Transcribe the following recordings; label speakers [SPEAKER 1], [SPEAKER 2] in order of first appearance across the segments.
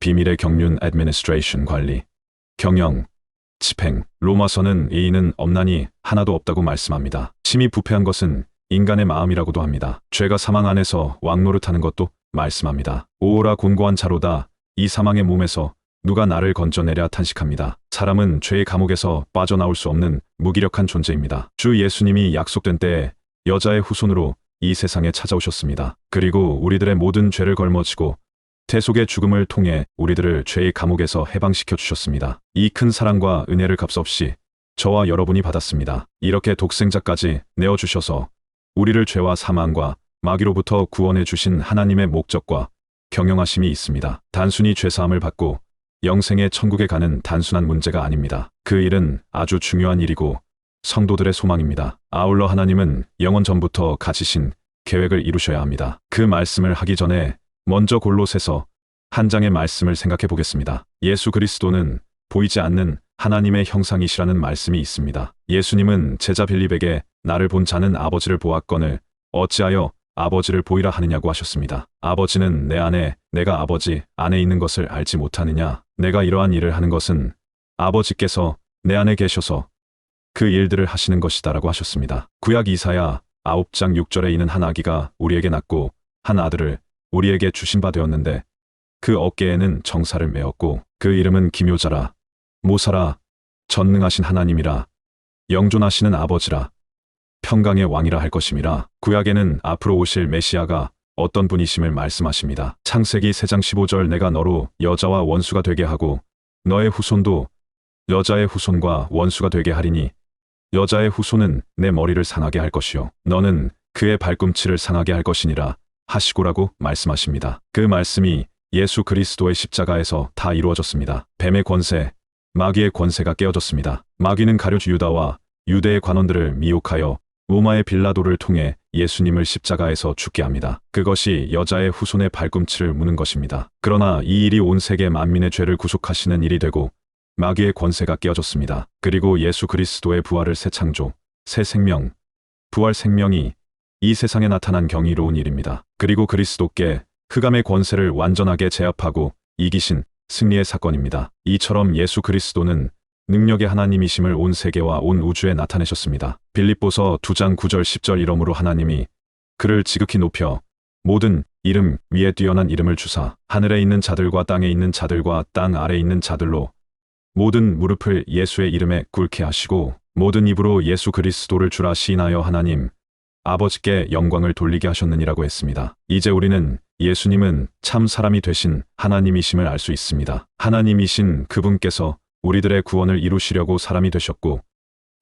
[SPEAKER 1] 비밀의 경륜 애드미니스트레이션 관리, 경영, 집행, 로마서는 이의는 없나니 하나도 없다고 말씀합니다. 심히 부패한 것은 인간의 마음이라고도 합니다. 죄가 사망 안에서 왕로를타는 것도 말씀합니다. 오호라 곤고한 자로다 이 사망의 몸에서 누가 나를 건져내랴 탄식합니다. 사람은 죄의 감옥에서 빠져나올 수 없는 무기력한 존재입니다. 주 예수님이 약속된 때에 여자의 후손으로 이 세상에 찾아오셨습니다. 그리고 우리들의 모든 죄를 걸머지고 대속의 죽음을 통해 우리들을 죄의 감옥에서 해방시켜 주셨습니다. 이 큰 사랑과 은혜를 값없이 저와 여러분이 받았습니다. 이렇게 독생자까지 내어주셔서 우리를 죄와 사망과 마귀로부터 구원해 주신 하나님의 목적과 경영하심이 있습니다. 단순히 죄사함을 받고 영생의 천국에 가는 단순한 문제가 아닙니다. 그 일은 아주 중요한 일이고 성도들의 소망입니다. 아울러 하나님은 영원 전부터 가지신 계획을 이루셔야 합니다. 그 말씀을 하기 전에 먼저 골로새서 한 장의 말씀을 생각해 보겠습니다. 예수 그리스도는 보이지 않는 하나님의 형상이시라는 말씀이 있습니다. 예수님은 제자 빌립에게 나를 본 자는 아버지를 보았거늘 어찌하여 아버지를 보이라 하느냐고 하셨습니다. 아버지는 내 안에 내가 아버지 안에 있는 것을 알지 못하느냐 내가 이러한 일을 하는 것은 아버지께서 내 안에 계셔서 그 일들을 하시는 것이다라고 하셨습니다. 구약 이사야 9장 6절에 있는 한 아기가 우리에게 낳고 한 아들을 우리에게 주신 바 되었는데 그 어깨에는 정사를 메었고 그 이름은 기묘자라 모사라 전능하신 하나님이라 영존하시는 아버지라 평강의 왕이라 할 것임이라 구약에는 앞으로 오실 메시아가 어떤 분이심을 말씀하십니다. 창세기 3장 15절 내가 너로 여자와 원수가 되게 하고 너의 후손도 여자의 후손과 원수가 되게 하리니 여자의 후손은 내 머리를 상하게 할 것이요 너는 그의 발꿈치를 상하게 할 것이니라 하시고라고 말씀하십니다. 그 말씀이 예수 그리스도의 십자가에서 다 이루어졌습니다. 뱀의 권세, 마귀의 권세가 깨어졌습니다. 마귀는 가려주 유다와 유대의 관원들을 미혹하여 로마의 빌라도를 통해 예수님을 십자가에서 죽게 합니다. 그것이 여자의 후손의 발꿈치를 무는 것입니다. 그러나 이 일이 온 세계 만민의 죄를 구속하시는 일이 되고 마귀의 권세가 깨어졌습니다. 그리고 예수 그리스도의 부활을 새 창조, 새 생명, 부활 생명이 이 세상에 나타난 경이로운 일입니다. 그리고 그리스도께 흑암의 권세를 완전하게 제압하고 이기신 승리의 사건입니다. 이처럼 예수 그리스도는 능력의 하나님이심을 온 세계와 온 우주에 나타내셨습니다. 빌립보서 2장 9절 10절 이러므로 하나님이 그를 지극히 높여 모든 이름 위에 뛰어난 이름을 주사 하늘에 있는 자들과 땅에 있는 자들과 땅 아래 있는 자들로 모든 무릎을 예수의 이름에 꿇게 하시고 모든 입으로 예수 그리스도를 주라 시인하여 하나님 아버지께 영광을 돌리게 하셨느니라고 했습니다. 이제 우리는 예수님은 참 사람이 되신 하나님이심을 알 수 있습니다. 하나님이신 그분께서 우리들의 구원을 이루시려고 사람이 되셨고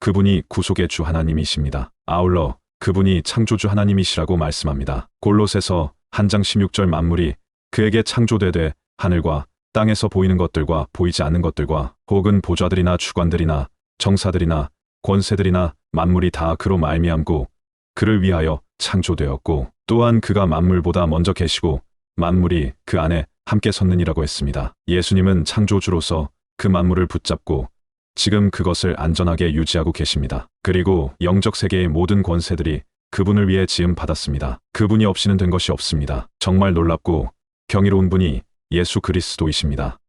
[SPEAKER 1] 그분이 구속의 주 하나님이십니다. 아울러 그분이 창조주 하나님이시라고 말씀합니다. 골로새서 한장 16절 만물이 그에게 창조되되 하늘과 땅에서 보이는 것들과 보이지 않는 것들과 혹은 보좌들이나 주관들이나 정사들이나 권세들이나 만물이 다 그로 말미암고 그를 위하여 창조되었고 또한 그가 만물보다 먼저 계시고 만물이 그 안에 함께 섰느니라고 했습니다. 예수님은 창조주로서 그 만물을 붙잡고 지금 그것을 안전하게 유지하고 계십니다. 그리고 영적 세계의 모든 권세들이 그분을 위해 지음 받았습니다. 그분이 없이는 된 것이 없습니다. 정말 놀랍고 경이로운 분이 예수 그리스도이십니다.